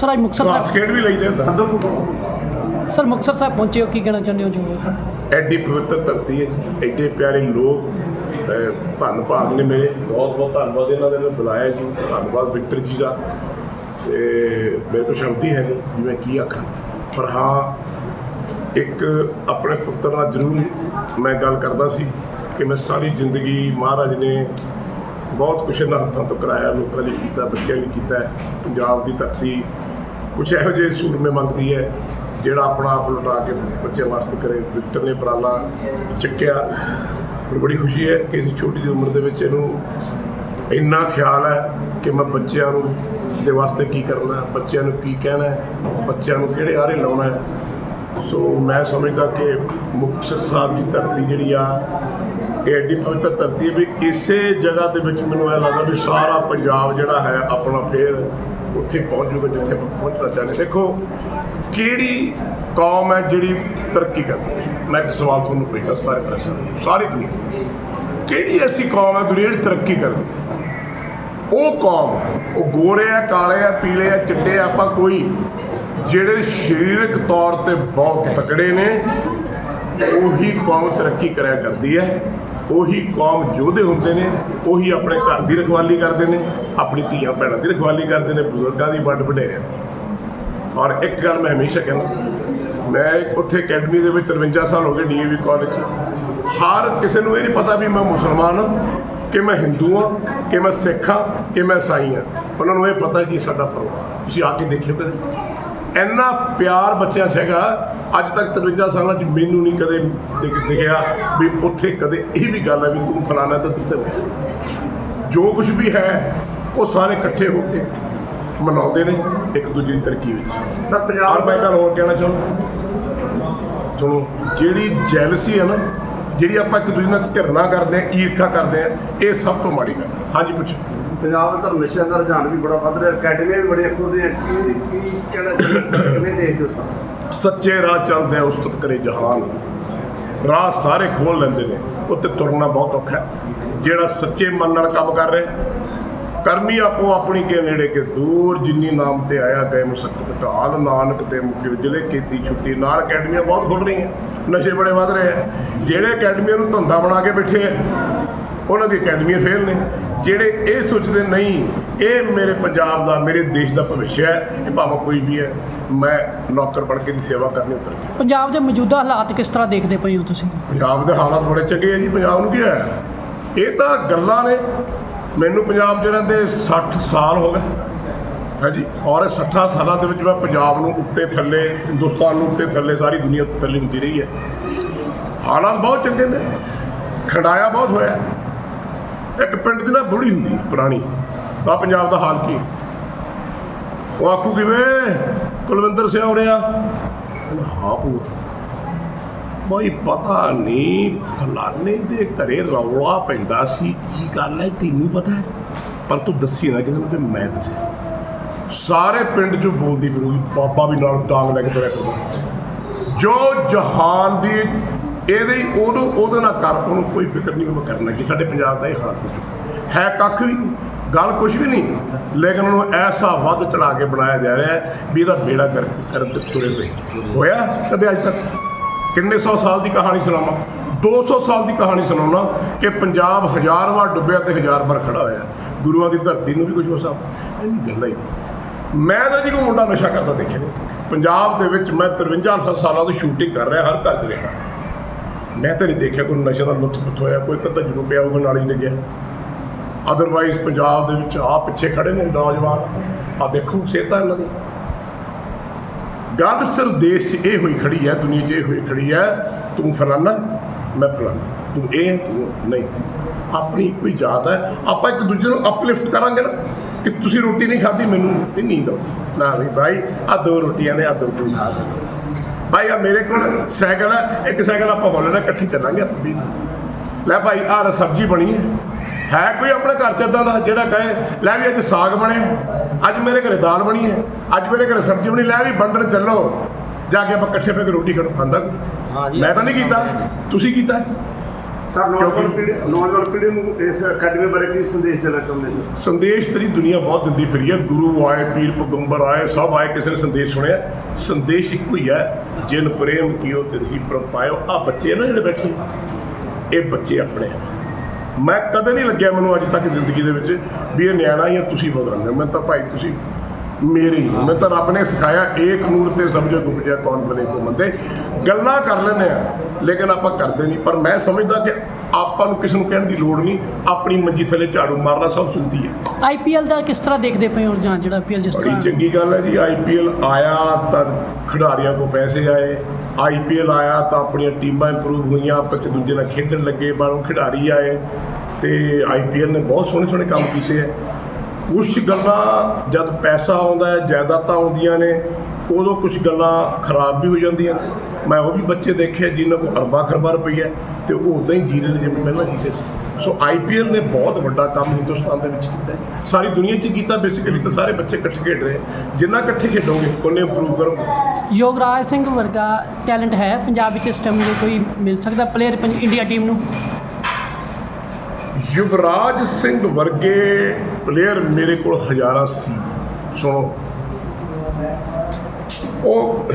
Sir ਅੱਜ Muktsar class ਸਾਹਿਬ ਖੇਡ ਵੀ ਲਈਦੇ ਹੁੰਦਾ ਸਰ ਮੁਕਤਸਰ ਸਾਹਿਬ ਪਹੁੰਚੇ ਹੋ ਕੀ ਕਹਿਣਾ ਚਾਹੁੰਦੇ ਹੋ ਜੀ? ਐਡੀ ਪਵਿੱਤਰ ਧਰਤੀ ਹੈ ਜੀ, ਐਡੇ ਪਿਆਰੇ ਲੋਕ ਅਹ ਧੰਨ ਭਾਗ ਨੇ ਮੇਰੇ। ਬਹੁਤ ਬਹੁਤ ਧੰਨਵਾਦ ਇਹਨਾਂ ਦੇ ਨੇ ਬੁਲਾਇਆ ਜੀ। ਧੰਨਵਾਦ ਵਿਕਟਰ ਜੀ ਦਾ। ਤੇ ਮੇਰੇ ਕੋਲ ਸ਼ਬਦ ਹੀ ਨਹੀਂ ਵੀ ਮੈਂ ਕੀ ਆਖਾਂ। ਪਰ ਹਾਂ ਇੱਕ ਆਪਣੇ ਪੁੱਤਰ ਨਾਲ ਜ਼ਰੂਰ ਮੈਂ ਗੱਲ ਕਰਦਾ ਸੀ ਕਿ ਮੈਂ ਸਾਰੀ ਜ਼ਿੰਦਗੀ ਮਹਾਰਾਜ ਨੇ ਬਹੁਤ ਕੁਛ ਇਹਨਾਂ ਹੱਥਾਂ ਤੋਂ ਕਰਾਇਆ ਲੋਕਾਂ ਲਈ ਕੀਤਾ ਬੱਚਿਆਂ ਲਈ ਕੀਤਾ। ਪੰਜਾਬ ਦੀ ਧਰਤੀ ਕੁਛ ਇਹੋ ਜਿਹੇ ਸੂਰਮੇ ਮੰਗਦੀ ਹੈ, ਜਿਹੜਾ ਆਪਣਾ ਆਪ ਲੁਟਾ ਕੇ ਬੱਚਿਆਂ ਵਾਸਤੇ ਕਰੇ ਵਿਕਟਰ ਨੇ ਉਪਰਾਲਾ ਚੱਕਿਆ। ਮੈਨੂੰ ਬੜੀ ਖੁਸ਼ੀ ਹੈ ਕਿ ਇਸ ਛੋਟੀ ਜਿਹੀ ਉਮਰ ਦੇ ਵਿੱਚ ਇਹਨੂੰ ਇੰਨਾ ਖਿਆਲ ਹੈ ਕਿ ਮੈਂ ਬੱਚਿਆਂ ਨੂੰ ਦੇ ਵਾਸਤੇ ਕੀ ਕਰਨਾ ਬੱਚਿਆਂ ਨੂੰ ਕੀ ਕਹਿਣਾ ਬੱਚਿਆਂ ਨੂੰ ਕਿਹੜੇ ਆਰੇ ਲਾਉਣਾ ਹੈ। ਸੋ ਮੈਂ ਸਮਝਦਾ ਕਿ ਮੁਕਤਸਰ ਸਾਹਿਬ ਦੀ ਧਰਤੀ ਜਿਹੜੀ ਆ, ਇਹ ਐਡੀ ਪਵਿੱਤਰ ਧਰਤੀ ਹੈ ਵੀ ਇਸੇ ਜਗ੍ਹਾ ਦੇ ਵਿੱਚ ਮੈਨੂੰ ਇਹ ਲੱਗਦਾ ਵੀ ਸਾਰਾ ਪੰਜਾਬ ਜਿਹੜਾ ਹੈ ਆਪਣਾ ਫੇਰ ਉੱਥੇ ਪਹੁੰਚ ਜੂਗਾ ਜਿੱਥੇ ਪਹੁੰਚਣਾ ਚਾਹੁੰਦੇ ਦੇਖੋ, ਕਿਹੜੀ ਕੌਮ ਹੈ ਜਿਹੜੀ ਤਰੱਕੀ ਕਰਦੀ ਹੈ? ਮੈਂ ਇੱਕ ਸਵਾਲ ਤੁਹਾਨੂੰ ਪੁੱਛਦਾ, ਸਾਰੇ ਦਰਸ਼ਕਾਂ ਸਾਰੀ ਦੁਨੀਆ ਕਿਹੜੀ ਐਸੀ ਕੌਮ ਹੈ ਦੁਨੀਆ ਜਿਹੜੀ ਤਰੱਕੀ ਕਰਦੀ ਹੈ? ਉਹ ਕੌਮ, ਉਹ ਗੋਰੇ ਆ, ਕਾਲੇ ਆ, ਪੀਲੇ ਆ, ਚਿੱਟੇ ਆ, ਆਪਾਂ ਕੋਈ, ਜਿਹੜੇ ਸਰੀਰਕ ਤੌਰ ਤੇ ਬਹੁਤ ਤਕੜੇ ਨੇ, ਉਹੀ ਕੌਮ ਤਰੱਕੀ ਕਰਿਆ ਕਰਦੀ ਹੈ। ਉਹੀ ਕੌਮ ਯੋਧੇ ਹੁੰਦੇ ਨੇ, ਉਹੀ ਆਪਣੇ ਘਰ ਦੀ ਰਖਵਾਲੀ ਕਰਦੇ ਨੇ, ਆਪਣੀ ਧੀਆਂ ਭੈਣਾਂ ਦੀ ਰਖਵਾਲੀ ਕਰਦੇ ਨੇ, ਬਜ਼ੁਰਗਾਂ ਦੀ ਵੰਡ ਵਡੇਰਿਆਂ ਦੀ। ਔਰ ਇੱਕ ਗੱਲ ਮੈਂ ਹਮੇਸ਼ਾ ਕਹਿੰਦਾ, ਮੈਂ ਉੱਥੇ ਅਕੈਡਮੀ ਦੇ ਵਿੱਚ 53 ਸਾਲ ਹੋ ਗਏ ਡੀਏਵੀ ਕਾਲਜ। ਹਰ ਕਿਸੇ ਨੂੰ ਇਹ ਨਹੀਂ ਪਤਾ ਵੀ ਮੈਂ ਮੁਸਲਮਾਨ ਹਾਂ, ਕਿ ਮੈਂ ਹਿੰਦੂ ਹਾਂ, ਕਿ ਮੈਂ ਸਿੱਖ ਹਾਂ, ਕਿ ਮੈਂ ਈਸਾਈ ਹਾਂ। ਉਹਨਾਂ ਨੂੰ ਇਹ ਪਤਾ ਕਿ ਸਾਡਾ ਪਰਿਵਾਰ। ਤੁਸੀਂ ਆ ਕੇ ਦੇਖਿਓ ਕਦੇ। ਇੰਨਾ ਪਿਆਰ ਬੱਚਿਆਂ 'ਚ ਹੈਗਾ ਅੱਜ ਤੱਕ 53 ਸਾਲਾਂ 'ਚ ਮੈਨੂੰ ਨਹੀਂ ਕਦੇ ਦਿਖ- ਦਿਖਿਆ ਵੀ ਉੱਥੇ ਕਦੇ ਇਹ ਵੀ ਗੱਲ ਹੈ ਵੀ ਤੂੰ ਫਲਾਣਾ ਤਾਂ ਤੂੰ ਤੇ ਮੈਂ। ਜੋ ਕੁਝ ਵੀ ਹੈ ਉਹ ਸਾਰੇ ਇਕੱਠੇ ਹੋ ਕੇ ਮਨਾਉਂਦੇ ਨੇ ਇੱਕ ਦੂਜੇ ਦੀ ਤਰੱਕੀ ਵਿੱਚ ਸਰ ਔਰ ਪੰਜਾਬ ਮੈਂ ਗੱਲ ਹੋਰ ਕਹਿਣਾ ਚਾਹੁੰਦਾ ਸੁਣੋ ਜਿਹੜੀ ਜੈਲਸੀ ਹੈ ਨਾ ਜਿਹੜੀ ਆਪਾਂ ਇੱਕ ਦੂਜੇ ਨਾਲ ਘਿਰਨਾ ਕਰਦੇ ਆ ਈਰਖਾ ਕਰਦੇ ਆ ਇਹ ਸਭ ਤੋਂ ਮਾੜੀ ਗੱਲ। ਹਾਂਜੀ ਪੁੱਛੋ ਪੰਜਾਬ ਦਾ ਧਰਮ ਨਸ਼ਿਆਂ ਦਾ ਰੁਝਾਨ ਵੀ ਬੜਾ ਵੱਧ ਰਿਹਾ, ਅਕੈਡਮੀਆਂ ਵੀ ਬੜੀਆਂ ਖੁੱਲ੍ਹ ਰਹੀਆਂ, ਕੀ ਕੀ ਕਹਿਣਾ ਚਾਹੁੰਦੇ ਕਿਵੇਂ ਦੇਖਦੇ ਹੋ ਸਰ? ਸੱਚੇ ਰਾਹ ਚੱਲਦੇ ਆ ਉਸਤਤ ਕਰੇ ਜਹਾਨ। ਰਾਹ ਸਾਰੇ ਖੋਲ ਲੈਂਦੇ ਨੇ, ਉੱਤੇ ਤੁਰਨਾ ਬਹੁਤ ਔਖਾ ਹੈ। ਜਿਹੜਾ ਸੱਚੇ ਮਨ ਨਾਲ ਕੰਮ ਕਰ ਰਿਹਾ ਕਰਮੀ ਆਪੋ ਆਪਣੀ ਕੇ ਨੇੜੇ ਕੇ ਦੂਰ, ਜਿੰਨੀ ਨਾਮ ਤੇ ਆਇਆ ਗਏ ਮੁਸਕਤ ਕਾਲ ਨਾਨਕ ਤੇ ਮੁਖੀ ਉਜਲੇ, ਕੀਤੀ ਛੁੱਟੀ, ਨਾਲ ਅਕੈਡਮੀਆਂ ਬਹੁਤ ਖੁੱਲ ਰਹੀਆਂ, ਨਸ਼ੇ ਬੜੇ ਵੱਧ ਰਹੇ ਆ। ਜਿਹੜੇ ਅਕੈਡਮੀਆਂ ਨੂੰ ਧੰਦਾ ਬਣਾ ਕੇ ਬੈਠੇ ਆ ਉਹਨਾਂ ਦੀ ਅਕੈਡਮੀਆਂ ਫੇਲ ਨੇ। ਜਿਹੜੇ ਇਹ ਸੋਚਦੇ ਨਹੀਂ ਇਹ ਮੇਰੇ ਪੰਜਾਬ ਦਾ ਮੇਰੇ ਦੇਸ਼ ਦਾ ਭਵਿੱਖ ਹੈ ਇਹ ਭਾਵੇਂ ਕੋਈ ਵੀ ਹੈ ਮੈਂ ਨੌਕਰ ਬਣ ਕੇ ਦੀ ਸੇਵਾ ਕਰਨੀ ਉਤਰ ਕੇ ਪੰਜਾਬ ਦੇ ਮੌਜੂਦਾ ਹਾਲਾਤ ਕਿਸ ਤਰ੍ਹਾਂ ਦੇਖਦੇ ਪਏ ਹੋ ਤੁਸੀਂ? ਪੰਜਾਬ ਦੇ ਹਾਲਾਤ ਬੜੇ ਚੰਗੇ ਆ ਜੀ ਪੰਜਾਬ ਨੂੰ ਕੀ ਹੋਇਆ? ਇਹ ਤਾਂ ਗੱਲਾਂ ਨੇ। ਮੈਨੂੰ ਪੰਜਾਬ 'ਚ ਰਹਿੰਦੇ 60 ਸਾਲ ਹੋ ਗਏ। ਹਾਂਜੀ ਔਰ ਇਹ 60 ਸਾਲਾਂ ਦੇ ਵਿੱਚ ਮੈਂ ਪੰਜਾਬ ਨੂੰ ਉੱਤੇ ਥੱਲੇ ਹਿੰਦੁਸਤਾਨ ਨੂੰ ਉੱਤੇ ਥੱਲੇ ਸਾਰੀ ਦੁਨੀਆ ਉੱਤੇ ਥੱਲੇ ਹੁੰਦੀ ਰਹੀ ਹੈ। ਹਾਲਾਤ ਬਹੁਤ ਚੰਗੇ ਨੇ। ਖੰਡਾਇਆ ਬਹੁਤ ਹੋਇਆ। ਇੱਕ ਪਿੰਡ ਦੀ ਨਾ ਬੁੜੀ ਹੁੰਦੀ ਪੁਰਾਣੀ। ਆ ਪੰਜਾਬ ਦਾ ਹਾਲ ਕੀ ਉਹ ਆਖੂ ਕਿਵੇਂ? ਕੁਲਵਿੰਦਰ ਸਿੰਘ ਹੋ ਰਿਹਾ ਹਾਂ ਭੂਆ। ਬਈ, ਪਤਾ ਨਹੀਂ, ਫਲਾਣੇ ਦੇ ਘਰੇ ਰੌਲਾ ਪੈਂਦਾ ਸੀ। ਕੀ ਗੱਲ ਹੈ, ਤੈਨੂੰ ਪਤਾ ਹੈ? ਪਰ ਤੂੰ ਦੱਸੀ ਨਾ ਕਿਸੇ ਨੂੰ ਕਿ ਮੈਂ ਦੱਸਿਆ। ਸਾਰੇ ਪਿੰਡ 'ਚ ਬੋਲਦੀ ਫਿਰੂਗੀ, ਬਾਬਾ ਵੀ ਨਾਲ ਡਾਂਗ ਲੈ ਕੇ ਤੁਰਿਆ ਕਰਦਾ ਜੋ ਜਹਾਨ ਦੀ ਇਹਦੇ ਹੀ ਉਹਨੂੰ, ਉਹਦੇ ਨਾਲ ਕਰ, ਉਹਨੂੰ ਕੋਈ ਫਿਕਰ ਨਹੀਂ ਉਹ ਮੈਂ ਕਰਨਾ ਕਿ ਸਾਡੇ ਪੰਜਾਬ ਦਾ ਇਹ ਹਾਲ ਹੋ ਚੁੱਕਾ ਹੈ ਕੱਖ ਵੀ ਨਹੀਂ। ਗੱਲ ਕੁਝ ਵੀ ਨਹੀਂ। ਲੇਕਿਨ ਉਹਨੂੰ ਐਸਾ ਵੱਧ ਚੜਾ ਕੇ ਬਣਾਇਆ ਜਾ ਰਿਹਾ ਹੈ ਵੀ ਇਹਦਾ ਬੇੜਾ ਕਰ ਕਰਨ ਤੇ ਤੁਰੇ ਪਏ। ਹੋਇਆ ਕਦੇ ਅੱਜ ਤੱਕ? ਕਿੰਨੇ ਸੌ ਸਾਲ ਦੀ ਕਹਾਣੀ ਸੁਣਾਵਾਂ? 200 ਸਾਲ ਦੀ ਕਹਾਣੀ ਸੁਣਾਉਣਾ ਕਿ ਪੰਜਾਬ ਹਜ਼ਾਰ ਵਾਰ ਡੁੱਬਿਆ ਤੇ ਹਜ਼ਾਰ ਵਾਰ ਖੜਾ ਹੋਇਆ। ਗੁਰੂਆਂ ਦੀ ਧਰਤੀ ਨੂੰ ਵੀ ਕੁਝ ਹੋ ਸਕਦਾ। ਇਹ ਇੰਨੀ ਗੱਲਾਂ ਹੀ ਮੈਂ ਤਾਂ ਜੀ ਕੋਈ ਮੁੰਡਾ ਨਸ਼ਾ ਕਰਦਾ ਦੇਖਿਆ ਪੰਜਾਬ ਦੇ ਵਿੱਚ ਮੈਂ 53 ਸਾਲਾਂ ਤੋਂ ਸ਼ੂਟਿੰਗ ਕਰ ਰਿਹਾ, ਹਰ ਘਰ 'ਚ ਰਿਹਾ। ਮੈਂ ਤਾਂ ਨਹੀਂ ਦੇਖਿਆ ਕੋਈ ਨਸ਼ੇ ਦਾ ਲੁੱਟ ਹੋਇਆ, ਕੋਈ ਕਦਾ ਜਰੂਰ ਪਿਆ ਹੋਊਗਾ, ਨਾਲ ਹੀ ਲੱਗਿਆ ਅਦਰਵਾਈਜ਼ ਪੰਜਾਬ ਦੇ ਵਿੱਚ ਆ ਪਿੱਛੇ ਖੜੇ ਨੇ ਨੌਜਵਾਨ। ਆ ਦੇਖੋ ਸਿਹਤਾਂ ਇਹਨਾਂ ਦੀ। ਗੱਲ ਸਿਰਫ ਦੇਸ਼ 'ਚ ਇਹ ਹੋਈ ਖੜੀ ਹੈ, ਦੁਨੀਆ 'ਚ ਇਹ ਹੋਈ ਖੜੀ ਹੈ, ਤੂੰ ਫਲਾਨਾ, ਮੈਂ ਫਲਾਨਾ। ਤੂੰ ਇਹ ਤੂੰ ਨਹੀਂ। ਆਪਣੀ ਕੋਈ ਜਾਤ ਹੈ। ਆਪਾਂ ਇੱਕ ਦੂਜੇ ਨੂੰ ਅਪਲਿਫਟ ਕਰਾਂਗੇ ਨਾ ਕਿ ਤੁਸੀਂ ਰੋਟੀ ਨਹੀਂ ਖਾਧੀ, ਮੈਨੂੰ ਤੇ ਨੀਂਦ ਆਉਂਦੀ ਨਾ ਵੀ ਭਾਈ ਆ ਦੋ ਰੋਟੀਆਂ ਨੇ ਆ ਦੋ ਤੂੰ ਖਾ ਲੈ। ਭਾਈ ਆ ਮੇਰੇ ਕੋਲ ਸਾਈਕਲ ਹੈ ਇੱਕ ਸਾਈਕਲ ਆਪਾਂ ਹੋ ਲੈਣਾ ਇਕੱਠੇ ਚੱਲਾਂਗੇ ਆਪਾਂ। ਵੀ ਲੈ ਭਾਈ ਆਹ ਸਬਜ਼ੀ ਬਣੀ ਹੈ। ਹੈ ਕੋਈ ਆਪਣੇ ਘਰ ਚ ਇਦਾਂ ਦਾ ਜਿਹੜਾ ਕਹੇ ਲੈ ਵੀ ਅੱਜ ਸਾਗ ਬਣਿਆ ਅੱਜ ਮੇਰੇ ਘਰੇ ਦਾਲ ਬਣੀ ਹੈ ਅੱਜ ਮੇਰੇ ਘਰੇ ਸਬਜ਼ੀ ਬਣੀ ਲੈ ਵੀ ਵੰਡਣ ਚੱਲੋ। ਜਾ ਕੇ ਆਪਾਂ ਇਕੱਠੇ ਬੈ ਕੇ ਰੋਟੀ ਖਾਣ ਖਾਂਦਾ। ਮੈਂ ਤਾਂ ਨਹੀਂ ਕੀਤਾ। ਤੁਸੀਂ ਕੀਤਾ? ਸਰ ਨੌਜਵਾਨ ਪੀੜ੍ਹੀ ਨੌਜਵਾਨ ਪੀੜ੍ਹੀ ਨੂੰ ਇਸ ਅਕੈਡਮੀ ਬਾਰੇ ਕੀ ਸੰਦੇਸ਼ ਦੇਣਾ ਚਾਹੁੰਦੇ ਸਰ? ਸੰਦੇਸ਼ ਤੇਰੀ ਦੁਨੀਆ ਬਹੁਤ ਦਿੰਦੀ ਫਿਰੀ ਹੈ। ਗੁਰੂ ਆਏ ਪੀਰ ਪੈਗੰਬਰ ਆਏ ਸਭ ਆਏ ਕਿਸੇ ਨੇ ਸੰਦੇਸ਼ ਸੁਣਿਆ। ਸੰਦੇਸ਼ ਇੱਕੋ ਹੀ ਹੈ ਜਿਨ ਪ੍ਰੇਮ ਕੀਓ ਤਿਨਹੀ ਪ੍ਰਭ ਪਾਇਓ। ਆ ਬੱਚੇ ਨਾ ਜਿਹੜੇ ਬੈਠੇ? ਇਹ ਬੱਚੇ ਆਪਣੇ ਆ। ਮੈਂ ਕਦੇ ਨਹੀਂ ਲੱਗਿਆ ਮੈਨੂੰ ਅੱਜ ਤੱਕ ਜ਼ਿੰਦਗੀ ਦੇ ਵਿੱਚ ਵੀ ਇਹ ਨਿਆਣਾ ਜਾਂ ਤੁਸੀਂ ਬਦਲਣਾ ਮੈਂ ਤਾਂ ਭਾਈ ਤੁਸੀਂ ਮੇਰੇ। ਮੈਂ ਤਾਂ ਰੱਬ ਨੇ ਸਿਖਾਇਆ ਏਕ ਨੂਰ ਤੇ ਸਮਝੋ ਗੁਪਜਿਆ ਕੌਣ ਬਨੇ ਕੋ ਮੰਦੇ। ਗੱਲਾਂ ਕਰ ਲੈਂਦੇ ਆ ਲੇਕਿਨ ਆਪਾਂ ਕਰਦੇ ਨਹੀਂ। ਪਰ ਮੈਂ ਸਮਝਦਾ ਕਿ ਆਪਾਂ ਨੂੰ ਕਿਸੇ ਨੂੰ ਕਹਿਣ ਦੀ ਲੋੜ ਨਹੀਂ। ਆਪਣੀ ਮੰਜੀ ਥੱਲੇ ਝਾੜੂ ਮਾਰਨਾ ਸਭ ਸੁਣਦੀ ਹੈ ਆਈਪੀਐਲ ਦਾ ਕਿਸ ਤਰ੍ਹਾਂ ਦੇਖਦੇ ਪਏ ਹੋ ਰੁਝਾਨ ਜਿਹੜਾ ਆਈਪੀਐਲ ਜਿਸ ਬੜੀ ਤਰ੍ਹਾਂ? ਚੰਗੀ ਗੱਲ ਹੈ ਜੀ। ਆਈਪੀਐਲ ਆਇਆ ਤਾਂ ਖਿਡਾਰੀਆਂ ਕੋ ਪੈਸੇ ਆਏ। ਆਈਪੀਐਲ ਆਇਆ ਤਾਂ ਆਪਣੀਆਂ ਟੀਮਾਂ ਇੰਪਰੂਵ ਹੋਈਆਂ। ਆਪਸ ਇੱਕ ਦੂਜੇ ਨਾਲ ਖੇਡਣ ਲੱਗੇ। ਬਾਹਰੋਂ ਖਿਡਾਰੀ ਆਏ। ਤੇ ਆਈਪੀਐਲ ਨੇ ਬਹੁਤ ਸੋਹਣੇ ਸੋਹਣੇ ਕੰਮ ਕੀਤੇ ਹੈ ਕੁਝ ਗੱਲਾਂ ਜਦ ਪੈਸਾ ਆਉਂਦਾ ਹੈ, ਜਾਇਦਾਦਾਂ ਆਉਂਦੀਆਂ ਨੇ, ਉਦੋਂ ਕੁਝ ਗੱਲਾਂ ਖਰਾਬ ਵੀ ਹੋ ਜਾਂਦੀਆਂ ਮੈਂ ਉਹ ਵੀ ਬੱਚੇ ਦੇਖੇ ਜਿਨ੍ਹਾਂ ਕੋਲ ਅਰਬਾਂ ਖਰਬਾਂ ਰੁਪਈਆ ਹੈ ਤੇ ਉਹ ਉਦਾਂ ਹੀ ਜੀਰੇ ਨੇ ਜਿਵੇਂ ਪਹਿਲਾਂ ਕੀਤੇ ਸੀ। ਸੋ ਆਈਪੀਐਲ ਨੇ ਬਹੁਤ ਵੱਡਾ ਕੰਮ ਹਿੰਦੁਸਤਾਨ ਦੇ ਵਿੱਚ ਕੀਤਾ ਹੈ। ਸਾਰੀ ਦੁਨੀਆ 'ਚ ਕੀਤਾ ਬੇਸਿਕਲੀ ਤਾਂ ਸਾਰੇ ਬੱਚੇ ਇਕੱਠੇ ਖੇਡ ਰਹੇ ਹੈ। ਜਿੰਨਾ ਇਕੱਠੇ ਖੇਡੋਗੇ, ਉਹਨੇ ਇੰਪਰੂਵ ਕਰੋਗੇ। ਯੋਗਰਾਜ ਸਿੰਘ ਵਰਗਾ ਟੈਲੈਂਟ ਹੈ। ਪੰਜਾਬ ਵਿੱਚ ਇਸ ਟਾਈਮ ਨੂੰ ਕੋਈ ਮਿਲ ਸਕਦਾ ਪਲੇਅਰ ਇੰਡੀਆ ਟੀਮ ਨੂੰ? ਯੁਵਰਾਜ ਸਿੰਘ ਵਰਗੇ ਪਲੇਅਰ ਮੇਰੇ ਕੋਲ ਹਜ਼ਾਰਾਂ ਸੀ। ਸੁਣੋ। ਉਹ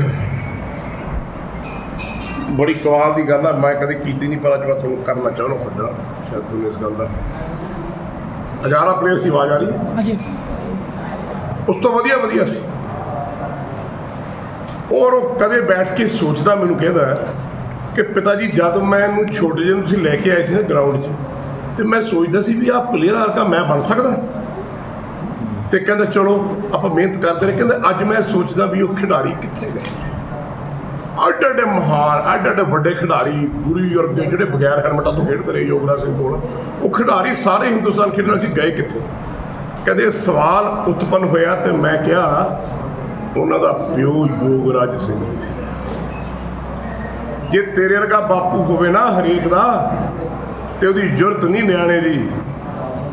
ਬੜੀ ਕਮਾਲ ਦੀ ਗੱਲ ਆ ਮੈਂ ਕਦੇ ਕੀਤੀ ਨਹੀਂ ਪਰ ਅੱਜ ਮੈਂ ਤੁਹਾਨੂੰ ਕਰਨਾ ਚਾਹੁੰਦਾ ਵੱਡਾ ਸ਼ਾਇਦ ਤੁਹਾਨੂੰ ਇਸ ਗੱਲ ਦਾ। ਹਜ਼ਾਰਾਂ ਪਲੇਅਰ ਸੀ ਆਵਾਜ਼ ਆ ਰਹੀ? ਹੈ? ਅਜੇ ਉਸ ਤੋਂ ਵਧੀਆ ਵਧੀਆ ਸੀ। ਔਰ ਉਹ ਕਦੇ ਬੈਠ ਕੇ ਸੋਚਦਾ ਮੈਨੂੰ ਕਹਿੰਦਾ ਕਿ ਪਿਤਾ ਜੀ ਜਦ ਮੈਂ ਇਹਨੂੰ ਛੋਟੇ ਜਿਹੇ ਨੂੰ ਤੁਸੀਂ ਲੈ ਕੇ ਆਏ ਸੀ ਨਾ ਗਰਾਊਂਡ 'ਚ ਤੇ ਮੈਂ ਸੋਚਦਾ ਸੀ ਵੀ ਆਹ ਪਲੇਅਰ ਵਰਗਾ ਮੈਂ ਬਣ ਸਕਦਾ। ਤੇ ਕਹਿੰਦਾ, ਚਲੋ, ਆਪਾਂ ਮਿਹਨਤ ਕਰਦੇ ਰਹੇ। ਕਹਿੰਦਾ, ਅੱਜ ਮੈਂ ਸੋਚਦਾ ਵੀ ਉਹ ਖਿਡਾਰੀ ਕਿੱਥੇ ਗਏ? ਅੱਡ ਅੱਡ ਮਹਾਨ ਅੱਡ ਅੱਡ ਵੱਡੇ ਖਿਡਾਰੀ ਪੂਰੀ ਯੂਰਪ ਦੇ ਜਿਹੜੇ ਬਗੈਰ ਹੈਲਮਟਾਂ ਤੋਂ ਖੇਡਦੇ ਰਹੇ ਯੋਗਰਾਜ ਸਿੰਘ ਕੋਲ। ਉਹ ਖਿਡਾਰੀ ਸਾਰੇ ਹਿੰਦੁਸਤਾਨ ਖੇਡਣ ਸੀ, ਗਏ ਕਿੱਥੇ? ਕਹਿੰਦੇ, ਸਵਾਲ ਉਤਪੰਨ ਹੋਇਆ ਤੇ ਮੈਂ ਕਿਹਾ, ਉਹਨਾਂ ਦਾ ਪਿਓ ਯੋਗਰਾਜ ਸਿੰਘ ਨਹੀਂ ਸੀ। ਜੇ ਤੇਰੇ ਵਰਗਾ ਬਾਪੂ ਹੋਵੇ ਨਾ ਹਰੇਕ ਦਾ ਤੇ ਉਹਦੀ ਜੁਰਤ ਨਹੀਂ ਨਿਆਣੇ ਦੀ।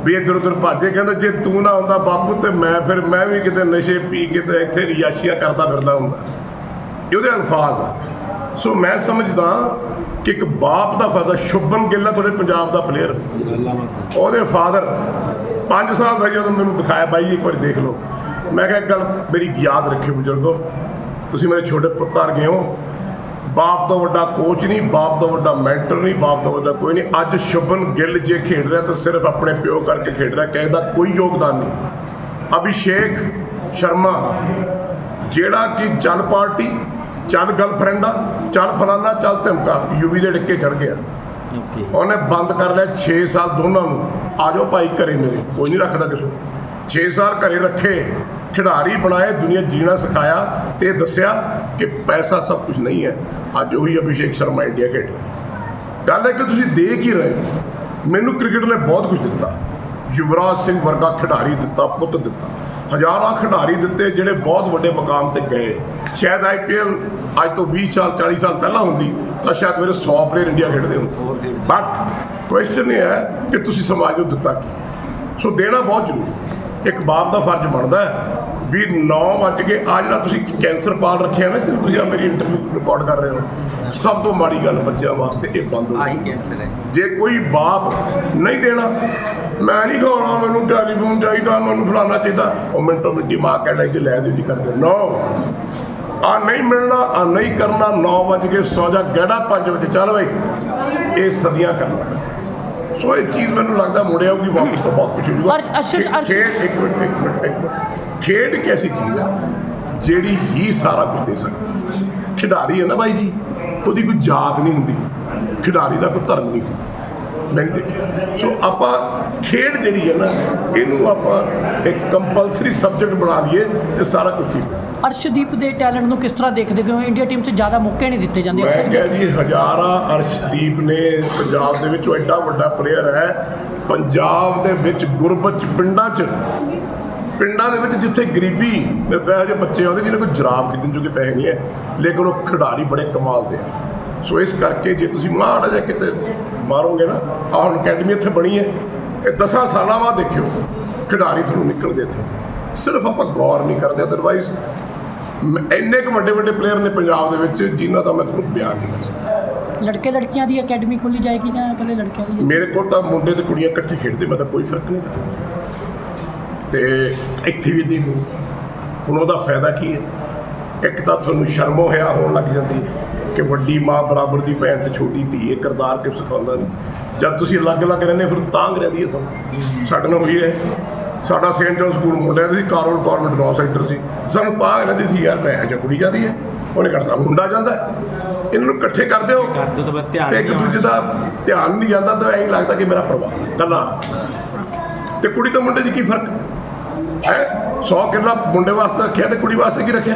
ਵੀ ਇੱਧਰ ਉੱਧਰ ਭਾਜੇ ਕਹਿੰਦਾ, ਜੇ ਤੂੰ ਨਾ ਹੁੰਦਾ ਬਾਪੂ, ਤੇ ਮੈਂ ਫਿਰ, ਮੈਂ ਵੀ ਕਿਤੇ ਨਸ਼ੇ ਪੀ ਕੇ ਤੇ ਇੱਥੇ ਰਿਆਸ਼ੀਆਂ ਕਰਦਾ ਫਿਰਦਾ ਹੁੰਦਾ। ਇਹ ਉਹਦੇ ਅਲਫਾਜ਼ ਆ। ਸੋ ਮੈਂ ਸਮਝਦਾ ਕਿ ਇੱਕ ਬਾਪ ਦਾ ਫਾਇਦਾ, ਸ਼ੁਭਨ ਗਿੱਲ ਆ ਤੁਹਾਡੇ ਪੰਜਾਬ ਦਾ ਪਲੇਅਰ ਉਹਦੇ ਫਾਦਰ 5 ਸਾਲ ਦਾ ਜਦੋਂ ਮੈਨੂੰ ਦਿਖਾਇਆ, ਬਾਈ, ਇੱਕ ਵਾਰੀ ਦੇਖ ਲਓ। ਮੈਂ ਕਿਹਾ, ਇੱਕ ਗੱਲ ਮੇਰੀ ਯਾਦ ਰੱਖਿਓ ਬਜ਼ੁਰਗੋ। ਤੁਸੀਂ ਮੇਰੇ ਛੋਟੇ ਪੁੱਤਰ ਗਏ ਹੋ। ਬਾਪ ਤੋਂ ਵੱਡਾ ਕੋਚ ਨਹੀਂ ਬਾਪ ਤੋਂ ਵੱਡਾ ਮੈਂਟਰ ਨਹੀਂ ਬਾਪ ਤੋਂ ਵੱਡਾ ਕੋਈ ਨਹੀਂ। ਅੱਜ ਸ਼ੁਭਨ ਗਿੱਲ ਜੇ ਖੇਡ ਰਿਹਾ ਤਾਂ ਸਿਰਫ ਆਪਣੇ ਪਿਓ ਕਰਕੇ ਖੇਡ ਰਿਹਾ ਕਿਸੇ ਦਾ ਕੋਈ ਯੋਗਦਾਨ ਨਹੀਂ। ਅਭਿਸ਼ੇਕ ਸ਼ਰਮਾ ਜਿਹੜਾ ਕਿ ਚੱਲ ਪਾਰਟੀ ਚੱਲ ਗਰਲਫ੍ਰੈਂਡ ਆ ਚੱਲ ਫਲਾਨਾ ਚੱਲ ਧਮਕਾ ਯੂਵੀ ਦੇ ਡਿੱਕੇ ਚੜ ਗਿਆ। ਉਹਨੇ ਬੰਦ ਕਰ ਲਿਆ 6 ਸਾਲ ਦੋਨਾਂ ਨੂੰ। ਆ ਜਾਓ ਭਾਈ ਘਰੇ ਮੇਰੇ ਕੋਈ ਨਹੀਂ ਰੱਖਦਾ ਕਿਸੇ ਨੂੰ। 6 ਸਾਲ ਘਰੇ ਰੱਖੇ ਖਿਡਾਰੀ ਬਣਾਏ ਦੁਨੀਆ ਜੀਣਾ ਸਿਖਾਇਆ ਤੇ ਇਹ ਦੱਸਿਆ ਕਿ ਪੈਸਾ ਸਭ ਕੁਝ ਨਹੀਂ ਹੈ। ਅੱਜ ਉਹੀ ਅਭਿਸ਼ੇਕ ਸ਼ਰਮਾ ਇੰਡੀਆ ਖੇਡ ਗੱਲ ਹੈ ਕਿ ਤੁਸੀਂ ਦੇਖ ਹੀ ਰਹੇ। ਮੈਨੂੰ ਕ੍ਰਿਕਟ ਨੇ ਬਹੁਤ ਕੁਝ ਦਿੱਤਾ। ਯੁਵਰਾਜ ਸਿੰਘ ਵਰਗਾ ਖਿਡਾਰੀ ਦਿੱਤਾ ਪੁੱਤ ਦਿੱਤਾ। ਹਜ਼ਾਰਾਂ ਖਿਡਾਰੀ ਦਿੱਤੇ ਜਿਹੜੇ ਬਹੁਤ ਵੱਡੇ ਮਕਾਮ ਤੇ ਗਏ। ਸ਼ਾਇਦ ਆਈਪੀਐਲ ਅੱਜ ਤੋਂ 20 ਸਾਲ 40 ਸਾਲ ਪਹਿਲਾਂ ਹੁੰਦੀ ਤਾਂ ਸ਼ਾਇਦ ਮੇਰੇ 100 ਪਲੇਅਰ ਇੰਡੀਆ ਖੇਡਦੇ ਹੁੰਦੇ ਬਟ ਕੁਐਸਚਨ ਇਹ ਹੈ ਕਿ ਤੁਸੀਂ ਸਮਾਜ ਨੂੰ ਦਿੱਤਾ ਕੀ? ਸੋ ਦੇਣਾ ਬਹੁਤ ਜ਼ਰੂਰੀ। ਇੱਕ ਬਾਪ ਦਾ ਫਰਜ਼ ਬਣਦਾ ਹੈ ਵੀ 9 ਵਜ ਕੇ ਆ ਜਿਹੜਾ ਤੁਸੀਂ ਕੈਂਸਰ ਪਾਲ ਰੱਖਿਆ ਨਾ ਜਦੋਂ ਤੁਸੀਂ ਆ ਮੇਰੀ ਇੰਟਰਵਿਊ ਰਿਕਾਰਡ ਕਰ ਰਹੇ ਹੋ। ਸਭ ਤੋਂ ਮਾੜੀ ਗੱਲ ਬੱਚਿਆਂ ਵਾਸਤੇ ਇਹ ਬੰਦ ਹੋ ਆਹੀ ਕੈਂਸਰ ਹੈ। ਜੇ ਕੋਈ ਬਾਪ ਨਹੀਂ ਦੇਣਾ ਮੈਂ ਨਹੀਂ ਖਾਣਾ ਮੈਨੂੰ ਟੈਲੀਫੋਨ ਚਾਹੀਦਾ ਮੈਨੂੰ ਫਲਾਣਾ ਚਾਹੀਦਾ ਉਹ ਮਿੰਟੋ ਮਿੰਟੀ ਮਾਂ ਕਹਿੰਦਾ ਕਿ ਲੈ ਦਿਓ ਜੀ ਕਰਦੇ। ਨੋ। ਆ ਨਹੀਂ ਮਿਲਣਾ ਆ ਨਹੀਂ ਕਰਨਾ 9 ਵਜ ਕੇ ਸੌ ਜਾ ਗੜਾ 5 ਵਜੇ। ਚੱਲ ਬਈ ਇਹ ਸਦੀਆਂ ਕਰਨਾ ਸੋ ਇਹ ਚੀਜ਼ ਮੈਨੂੰ ਲੱਗਦਾ ਮੁੜ ਆਊਗੀ ਵਾਪਸ ਤਾਂ ਬਹੁਤ ਕੁਝ ਹੋ ਜੂਗਾ ਅਰਸ਼- ਅਰਸ਼- ਅਰਸ਼- ਖੇਡ ਇੱਕ ਮਿੰਟ ਇੱਕ ਮਿੰਟ ਇੱਕ ਮਿੰਟ। ਖੇਡ ਇੱਕ ਐਸੀ ਚੀਜ਼ ਹੈ ਜਿਹੜੀ ਹੀ ਸਾਰਾ ਕੁਝ ਦੇ ਸਕਦੀ। ਹੈ ਖਿਡਾਰੀ ਹੈ ਨਾ ਬਾਈ ਜੀ ਉਹਦੀ ਕੋਈ ਜਾਤ ਨਹੀਂ ਹੁੰਦੀ। ਖਿਡਾਰੀ ਦਾ ਕੋਈ ਧਰਮ ਨਹੀਂ ਹੁੰਦਾ। ਦੇਖਿਆ। ਸੋ ਆਪਾਂ ਖੇਡ ਜਿਹੜੀ ਹੈ ਨਾ ਇਹਨੂੰ ਆਪਾਂ ਇੱਕ ਕੰਪਲਸਰੀ ਸਬਜੈਕਟ ਬਣਾ ਲਈਏ ਤੇ ਸਾਰਾ ਕੁਝ ਠੀਕ ਅਰਸ਼ਦੀਪ ਦੇ ਟੈਲੈਂਟ ਨੂੰ ਕਿਸ ਤਰ੍ਹਾਂ ਦੇਖਦੇ ਹੋ? ਇੰਡੀਆ ਟੀਮ 'ਚ ਜ਼ਿਆਦਾ ਮੌਕੇ ਨਹੀਂ ਦਿੱਤੇ ਜਾਂਦੇ। ਮੈਂ ਕਿਹਾ ਜੀ ਹਜ਼ਾਰਾਂ ਅਰਸ਼ਦੀਪ ਨੇ ਪੰਜਾਬ ਦੇ ਵਿੱਚ ਐਡਾ ਵੱਡਾ ਪਲੇਅਰ ਹੈ। ਪੰਜਾਬ ਦੇ ਵਿੱਚ ਗੁਰਬਤ ਪਿੰਡਾਂ 'ਚ ਪਿੰਡਾਂ ਦੇ ਵਿੱਚ ਜਿੱਥੇ ਗਰੀਬੀ ਮੇਰੇ ਕੋਲ ਇਹੋ ਜਿਹੇ ਬੱਚੇ ਆਉਂਦੇ ਜਿਹਨਾਂ ਕੋਲ ਜਰਾਬ ਖਰੀਦਣ ਜੋਗੇ ਪੈਸੇ ਨਹੀਂ ਹੈ ਲੇਕਿਨ ਉਹ ਖਿਡਾਰੀ ਬੜੇ ਕਮਾਲ ਦੇ ਆ। ਸੋ ਇਸ ਕਰਕੇ ਜੇ ਤੁਸੀਂ ਮਾੜਾ ਜਿਹਾ ਕਿਤੇ ਮਾਰੋਗੇ ਨਾ ਆਹ ਹੁਣ ਅਕੈਡਮੀ ਇੱਥੇ ਬਣੀ ਹੈ। ਇਹ 10 ਸਾਲਾਂ ਬਾਅਦ ਦੇਖਿਓ ਖਿਡਾਰੀ ਤੁਹਾਨੂੰ ਨਿਕਲਦੇ ਇੱਥੇ। ਸਿਰਫ ਆਪਾਂ ਗੌਰ ਨਹੀਂ ਕਰਦੇ ਅਦਰਵਾਈਜ਼ ਇੰਨੇ ਕੁ ਵੱਡੇ ਵੱਡੇ ਪਲੇਅਰ ਨੇ ਪੰਜਾਬ ਦੇ ਵਿੱਚ ਜਿਨ੍ਹਾਂ ਦਾ ਮੈਂ ਤੁਹਾਨੂੰ ਬਿਆਨ ਨਹੀਂ ਕਰ ਸਕਦਾ। ਲੜਕੇ ਲੜਕੀਆਂ ਦੀ ਅਕੈਡਮੀ ਖੋਲੀ ਜਾਏਗੀ ਜਾਂ ਇਕੱਲੇ ਲੜਕਿਆਂ ਦੀ? ਮੇਰੇ ਕੋਲ ਤਾਂ ਮੁੰਡੇ ਤੇ ਕੁੜੀਆਂ ਇਕੱਠੇ ਖੇਡਦੇ ਮੈਂ ਤਾਂ ਕੋਈ ਫ਼ਰਕ ਨਹੀਂ। ਕਰਦਾ। ਤੇ ਇੱਥੇ ਵੀ ਦੇਖੋ ਹੁਣ ਉਹਦਾ ਫਾਇਦਾ ਕੀ ਹੈ? ਇੱਕ ਤਾਂ ਤੁਹਾਨੂੰ ਸ਼ਰਮੋ ਹਿਆ ਹੋਣ ਲੱਗ ਜਾਂਦੀ ਹੈ ਕਿ ਵੱਡੀ ਮਾਂ ਬਰਾਬਰ ਦੀ ਭੈਣ ਤੇ ਛੋਟੀ ਧੀ ਇਹ ਕਿਰਦਾਰ ਕਿਸ ਸਿਖਾਉਂਦਾ ਨਹੀਂ। ਜਦ ਤੁਸੀਂ ਅਲੱਗ-ਅਲੱਗ ਰਹਿੰਦੇ ਫਿਰ ਤਾਂਗ ਰਹਿੰਦੀ ਹੈ ਤੁਹਾਨੂੰ ਸਾਡੇ ਨਾਲ ਹੋਈ ਹੈ। ਸਾਡਾ ਸੇਂਟ ਜੋਨ ਸਕੂਲ ਮੁੰਡਿਆਂ ਦਾ ਸੀ ਕਾਰੋਲ ਕਾਰਮੈਂਟ ਨੌ ਸੈਕਟਰ ਸੀ। ਸਾਨੂੰ ਤਾਂਗ ਰਹਿੰਦੀ ਸੀ ਯਾਰ ਮੈਂ ਜਾਂ ਕੁੜੀ ਜਾਂਦੀ ਹੈ? ਉਹਨੇ ਕਰਦਾ ਮੁੰਡਾ ਜਾਂਦਾ। ਇਹਨਾਂ ਨੂੰ ਇਕੱਠੇ ਕਰ ਦਿਓ ਕਰਦੇ ਤਾਂ ਬਸ ਧਿਆਨ ਤੇ ਇੱਕ ਦੂਜੇ ਦਾ ਧਿਆਨ ਨਹੀਂ ਜਾਂਦਾ ਤਾਂ ਐਂ ਲੱਗਦਾ ਕਿ ਮੇਰਾ ਪਰਿਵਾਰ ਹੈ। ਕੱਲਾ ਤੇ ਕੁੜੀ ਤੇ ਮੁੰਡੇ 'ਚ ਕੀ ਫ਼ਰਕ? ਹੈ? 100 ਕਿੱਲਾ ਮੁੰਡੇ ਵਾਸਤੇ ਰੱਖਿਆ ਤੇ ਕੁੜੀ ਵਾਸਤੇ ਕੀ ਰੱਖਿਆ?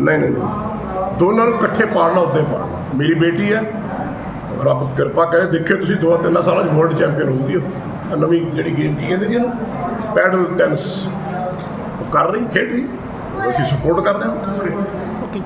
ਨਹੀਂ ਨਹੀਂ ਨਹੀਂ। ਦੋਨਾਂ ਨੂੰ ਇਕੱਠੇ ਪਾਲਣਾ ਉੱਦੇ ਪਾਲਣਾ ਮੇਰੀ ਬੇਟੀ ਹੈ। ਰੱਬ ਕਿਰਪਾ ਕਰੇ, ਦੇਖਿਓ ਤੁਸੀਂ ਦੋ ਤਿੰਨ ਸਾਲਾਂ 'ਚ ਵਰਲਡ ਚੈਂਪੀਅਨ ਹੋਊਗੀ ਉਹ। ਨਵੀਂ ਜਿਹੜੀ ਗੇਮ ਕੀ ਕਹਿੰਦੇ ਜੀ ਇਹਨੂੰ ਪੈਡਲ ਟੈਨਿਸ ਉਹ ਕਰ ਰਹੀ, ਖੇਡ ਰਹੀ। ਅਸੀਂ ਸਪੋਰਟ ਕਰਦੇ ਹਾਂ।